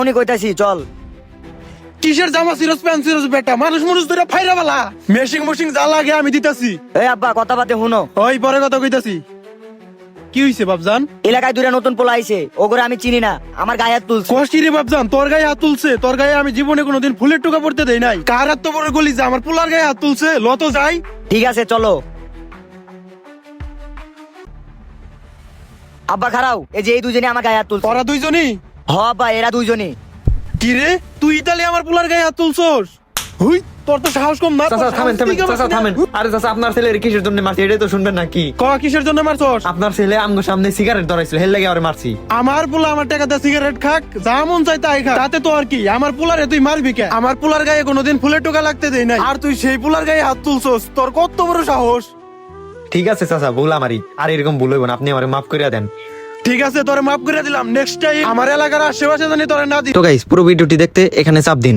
উনি কইতাছি চল। কিসের জামা সিরস প্যান্ট সিরস বেটা? মানুষ মানুষ ধরে ফাইরা বালা। মেশিং মেশিং যা লাগে আমি দিতাছি। এই আব্বা কথা বাতে শুনো। ওই পরে কথা কইতাছি। কি হইছে বাপজান? এলাকায় দুইটা নতুন পোলা আইছে ওগুলো আমি চিনি না আমার গায়ে হাত তুলছে। কষ্টি রে বাপজান তোর গায়ে হাত তুলছে তোর গায়ে আমি জীবনে কোনোদিন ফুলের টুকা পড়তে দেই নাই। কার হাত তো বড় গলি যে আমার পোলার গায়ে হাত তুলছে? লত যাই। ঠিক আছে চলো। আব্বা খারাও এই যে এই দুজনে আমার গায়ে হাত তুলছে। তোরা দুইজনই? হ এরা দুইজনই। কি রে? তুই ইতালি আমার পোলার গায়ে হাত তুলছস? হুই। তোর তো সাহস কম না? চাচা থামেন থামেন চাচা থামেন। আরে চাচা আপনার ছেলের কিসের জন্য মারছি? এটাই তো শুনবেন নাকি ক? কিসের জন্য মারছস? আপনার ছেলে আমগো সামনে সিগারেট ধরাইছিল হেল লাগে আরে মারছি। আমার পোলা আমার টাকাতে সিগারেট খাক যা মন চাই তাই খা তাতে তো আর কি? আমার পোলারে তুই মারবি কে? আমার পোলার গায়ে কোনোদিন ফুলের টোকা লাগতে দেই নাই। আর তুই সেই পোলার গায়ে হাত তুলছস তোর কত বড় সাহস? ঠিক আছে চাচা ভুল আমারই। আর এরকম ভুল হইব না আপনি আমারে মাফ করিয়া দেন। ঠিক আছে, তোরে মাফ করে দিলাম। নেক্সট টাইম আমার এলাকার আশেপাশে জানি তোরে না দি তো গাইস পুরো ভিডিওটি দেখতে এখানে চাপ দিন।